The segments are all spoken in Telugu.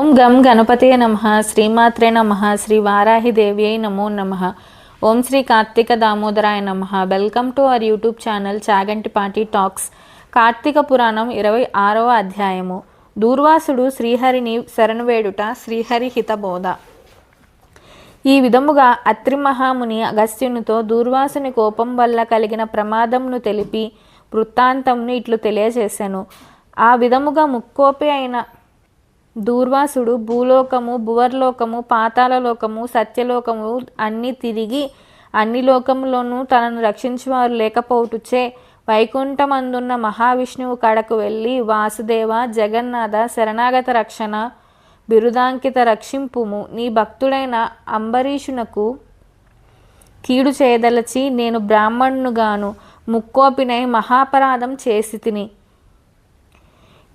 ఓం గం గణపతే నమ శ్రీమాత్రే నమ శ్రీ వారాహిదేవ్యై నమో నమ. ఓం శ్రీ కార్తీక దామోదరాయ నమ. Welcome to our YouTube channel Chaganti talks Karthika Puranam ఇరవై ఆరవ అధ్యాయము. దూర్వాసుడు శ్రీహరిని శరణువేడుట శ్రీహరి హితబోధ. ఈ విధముగా అత్రి మహాముని అగస్త్యునితో దూర్వాసుని కోపం వల్ల కలిగిన ప్రమాదంను తెలిపి వృత్తాంతంను ఇట్లు తెలియజేశాను ఆ విధముగా ముక్కోపి అయిన దూర్వాసుడు భూలోకము భువర్లోకము పాతాళలోకము సత్యలోకము అన్నీ తిరిగి అన్ని లోకములోనూ తనను రక్షించువారు లేకపోవటుచే వైకుంఠమందున్న మహావిష్ణువు కడకు వెళ్ళి వాసుదేవ జగన్నాథ శరణాగత రక్షణ బిరుదాంకిత రక్షింపుము. నీ భక్తుడైన అంబరీషునకు కీడు చేయదలచి నేను బ్రాహ్మణునుగాను ముక్కోపినై మహాపరాధం చేసి తిని.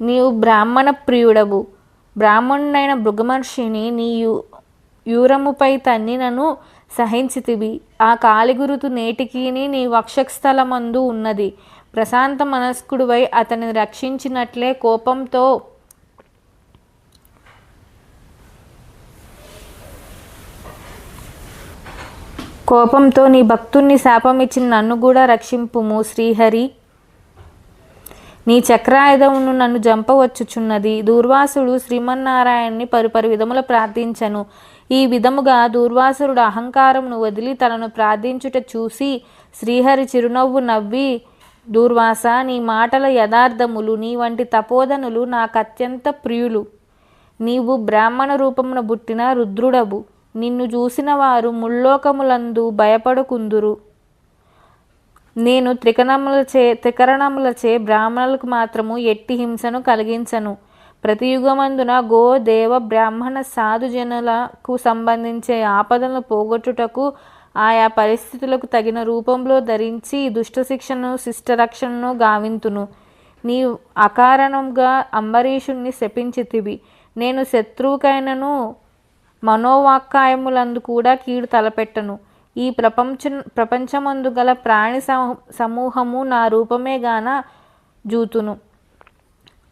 నీవు బ్రాహ్మణ ప్రియుడవు. బ్రాహ్మణుడైన భృగమర్షిని నీ యు యూరముపై తన్నినను సహించితివి. ఆ కాలిగురుతు నేటికీని నీ వక్షస్థలమందు ఉన్నది. ప్రశాంత మనస్కుడివై అతనిని రక్షించినట్లే కోపంతో కోపంతో నీ భక్తుణ్ణి శాపమిచ్చిన నన్ను కూడా రక్షింపుము శ్రీహరి. నీ చక్రాయుధమును నన్ను జంపవచ్చుచున్నది. దూర్వాసుడు శ్రీమన్నారాయణ్ణి పరుపరు విధముల ప్రార్థించను. ఈ విధముగా దూర్వాసురుడు అహంకారమును వదిలి తనను ప్రార్థించుట చూసి శ్రీహరి చిరునవ్వు నవ్వి దూర్వాస నీ మాటల యథార్థములు నీ వంటి తపోధనులు నాకు అత్యంత ప్రియులు. నీవు బ్రాహ్మణ రూపమున పుట్టిన రుద్రుడవు. నిన్ను చూసిన వారు ముల్లోకములందు భయపడుకుందురు. నేను త్రికరణములచే త్రికరణములచే బ్రాహ్మణులకు మాత్రము ఎట్టి హింసను కలిగించను. ప్రతి యుగమందున గో దేవ బ్రాహ్మణ సాధుజనులకు సంబంధించే ఆపదలను పోగొట్టుటకు ఆయా పరిస్థితులకు తగిన రూపంలో ధరించి దుష్ట శిక్షను శిష్టరక్షణను గావింతును. నీ అకారణంగా అంబరీషుణ్ణి శపించితివి. నేను శత్రువుకైనను మనోవాక్కాయములందు కూడా కీడు తలపెట్టను. ఈ ప్రపంచ ప్రపంచమందు గల ప్రాణి సమూహము నా రూపమే గాన జూతును.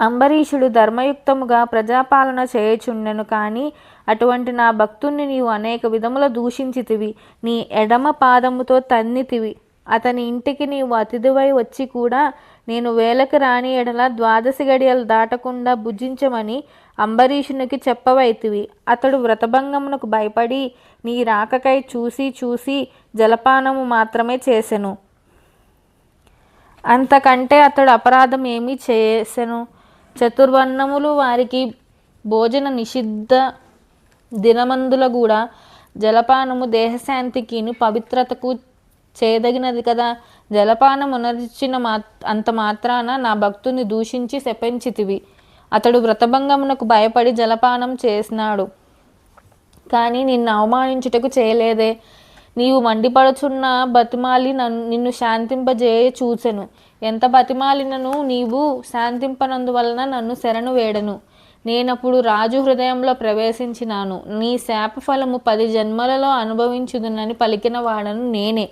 అంబరీషుడు ధర్మయుక్తముగా ప్రజాపాలన చేయుచుండెను కానీ అటువంటి నా భక్తుణ్ణి నీవు అనేక విధముల దూషించితివి. నీ ఎడమ పాదముతో తన్నితివి. అతని ఇంటికి నీవు అతిథివై వచ్చి కూడా నేను వేలకు రాని ఎడల ద్వాదశి గడియలు దాటకుండా భుజించమని అంబరీషునికి చెప్పవైతివి. అతడు వ్రతభంగమునకు భయపడి నీ రాకకై చూసి చూసి జలపానము మాత్రమే చేసెను. అంతకంటే అతడు అపరాధం ఏమీ చేసెను. చతుర్వర్ణములు వారికి భోజన నిషిద్ధ దినమందుల కూడా జలపానము దేహశాంతికిను పవిత్రతకు చేయదగినది కదా. జలపానం ఉనర్చిన మా అంత మాత్రాన నా భక్తుని దూషించి శపించితివి. అతడు వ్రతభంగమునకు భయపడి జలపానం చేసినాడు. కానీ నిన్ను అవమానించుటకు చేయలేదే. నీవు మండిపడుచున్న బతిమాలి నన్ను నిన్ను శాంతింపజేయ చూసెను ఎంత బతిమాలినను నీవు శాంతింపనందువలన నన్ను శరణు వేడను. నేనప్పుడు రాజు హృదయంలో ప్రవేశించినాను. నీ శాప ఫలము పది జన్మలలో అనుభవించుదునని పలికిన వాడను నేనే.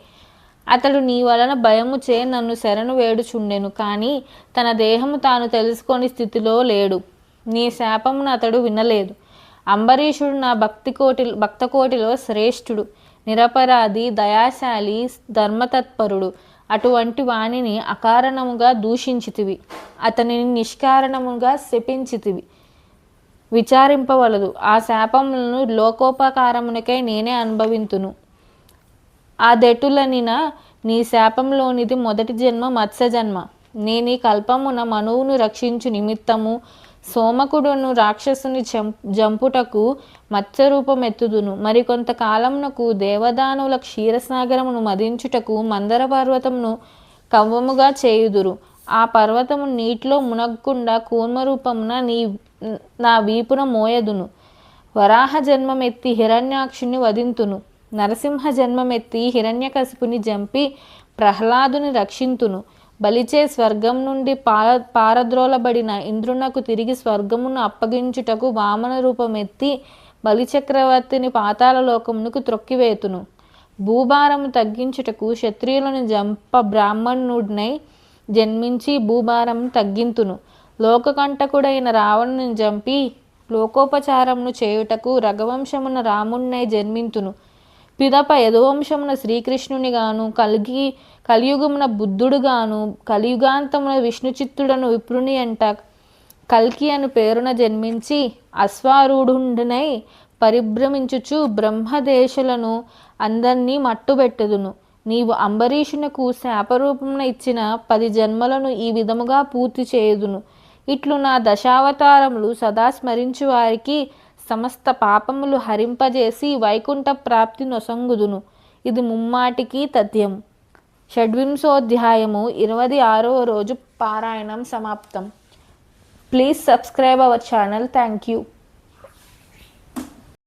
అతడు నీ వలన భయము చే నన్ను శరణు వేడుచుండెను కానీ తన దేహము తాను తెలుసుకొని స్థితిలో లేడు. నీ శాపమును అతడు వినలేదు. అంబరీషుడు నా భక్తి కోటి భక్తకోటిలో శ్రేష్ఠుడు. నిరపరాధి దయాశాలి ధర్మతత్పరుడు. అటువంటి వాణిని అకారణముగా దూషించితివి. అతనిని నిష్కారణముగా శపించితివి. విచారింపవలదు. ఆ శాపములను లోకోపకారమునకై నేనే అనుభవింతును. ఆ దెటులనిన నీ శాపంలోనిది మొదటి జన్మ మత్స్య జన్మ నేను ఈ కల్పమున మనువును రక్షించు నిమిత్తము సోమకుడును రాక్షసుని జంపుటకు మత్స్యరూపం ఎత్తుదును మరి కాలమునకు దేవదానుల క్షీరసాగరమును మదించుటకు మందర పర్వతమును కవ్వముగా చేయుదురు. ఆ పర్వతము నీటిలో మునగకుండా కూర్మరూపమున నీ నా వీపున మోయదును. వరాహ జన్మమెత్తి హిరణ్యాక్షుని వధింతును. నరసింహ జన్మమెత్తి హిరణ్యకశిపుని జంపి ప్రహ్లాదుని రక్షింతును. బలిచే స్వర్గం నుండి పార పారద్రోలబడిన ఇంద్రునకు తిరిగి స్వర్గమును అప్పగించుటకు వామన రూపమెత్తి బలిచక్రవర్తిని పాతాల లోకమునకు త్రొక్కివేతును. భూభారము తగ్గించుటకు క్షత్రియులను జంప బ్రాహ్మణుడినై జన్మించి భూభారం తగ్గింతును. లోకకంటకుడైన రావణుని చంపి లోకోపచారమును చేయుటకు రఘవంశమున రాముణ్ణై జన్మింతును. పిదప యదువంశమున శ్రీకృష్ణునిగాను కలిగి కలియుగమున బుద్ధుడుగాను కలియుగాంతమున విష్ణుచిత్తుడను విప్రుని అంట కల్కి అను పేరున జన్మించి అశ్వారూఢుండునై పరిభ్రమించుచు బ్రహ్మదేశులను అందరినీ మట్టుబెట్టుదును. నీవు అంబరీషునకు శాపరూపమున ఇచ్చిన పది జన్మలను ఈ విధముగా పూర్తి చేయుదును. ఇట్లు నా దశావతారములు సదా స్మరించు వారికి సమస్త పాపములు హరింపజేసి వైకుంఠ ప్రాప్తి నొసంగుదును. ఇది ముమ్మాటికి తథ్యం. షడ్వింశోధ్యాయము ఇరవై ఆరవ రోజు పారాయణం సమాప్తం. Please subscribe our channel. Thank you.